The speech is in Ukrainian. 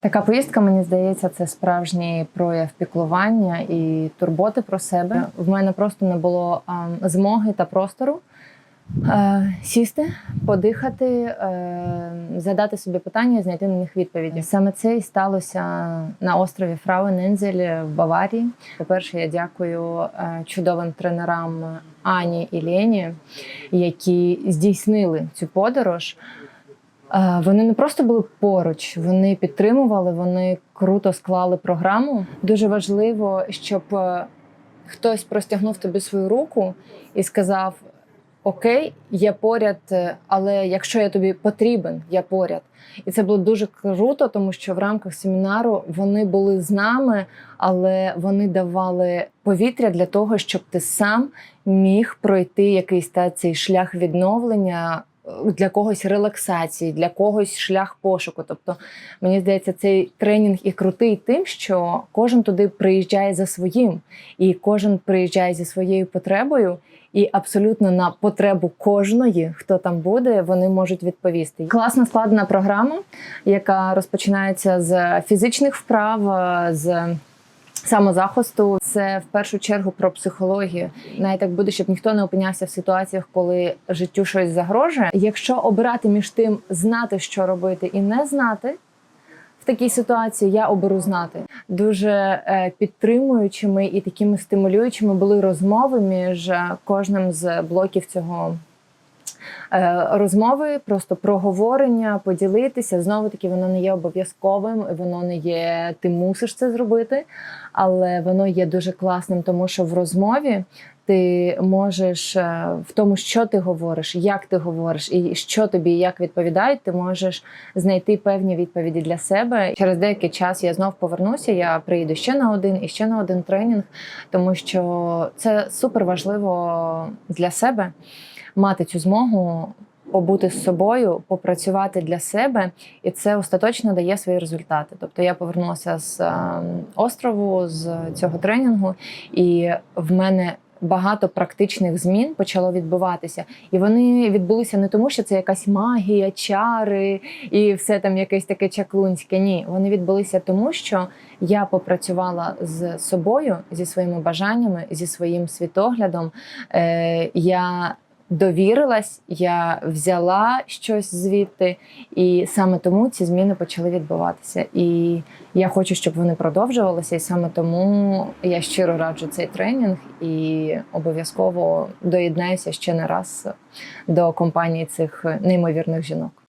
Така поїздка, мені здається, це справжній прояв піклування і турботи про себе. В мене просто не було ем, змоги та простору е, сісти, подихати, е, задати собі питання і знайти на них відповіді. Саме це і сталося на острові Фрауенензель в Баварії. По-перше, я дякую е, чудовим тренерам Ані і Лені, які здійснили цю подорож. Е, Вони не просто були поруч, вони підтримували, вони круто склали програму. Дуже важливо, щоб е, хтось простягнув тобі свою руку і сказав: Окей, я поряд, е, але якщо я тобі потрібен, я поряд. І це було дуже круто, тому що в рамках семінару вони були з нами, але вони давали повітря для того, щоб ти сам міг пройти якийсь та цей шлях відновлення. Для когось релаксації, для когось шлях пошуку. Тобто, мені здається, цей тренінг і крутий тим, що кожен туди приїжджає за своїм, і кожен приїжджає зі своєю потребою, і абсолютно на потребу кожної, хто там буде, вони можуть відповісти. Класна складена програма, яка розпочинається з фізичних вправ, з самозахисту. Це в першу чергу про психологію. Навіть так буде, щоб ніхто не опинявся в ситуаціях, коли життю щось загрожує. Якщо обирати між тим, знати, що робити, і не знати. Такій ситуації я оберу знати дуже е, підтримуючими і такими стимулюючими були розмови між е, кожним з блоків цього розмови, просто проговорення, поділитися. Знову таки, воно не є обов'язковим, воно не є ти мусиш це зробити, але воно є дуже класним, тому що в розмові. Ти можеш е, в тому, що ти говориш, як ти говориш, і що тобі як відповідають, ти можеш знайти певні відповіді для себе. Через деякий час я знов повернуся. Я приїду ще на один і ще на один тренінг, тому що це супер важливо для себе мати цю змогу побути з собою, попрацювати для себе, і це остаточно дає свої результати. Тобто я повернулася з е, острову з цього тренінгу, і в мене. Багато практичних змін почало відбуватися, і вони відбулися не тому, що це якась магія, чари і все там якесь таке чаклунське. Ні, вони відбулися тому, що я попрацювала з собою, зі своїми бажаннями, зі своїм світоглядом. Е, я довірилась, я взяла щось звідти, і саме тому ці зміни почали відбуватися. І я хочу, щоб вони продовжувалися, і саме тому я щиро раджу цей тренінг і обов'язково доєднаюся ще не раз до компанії цих неймовірних жінок.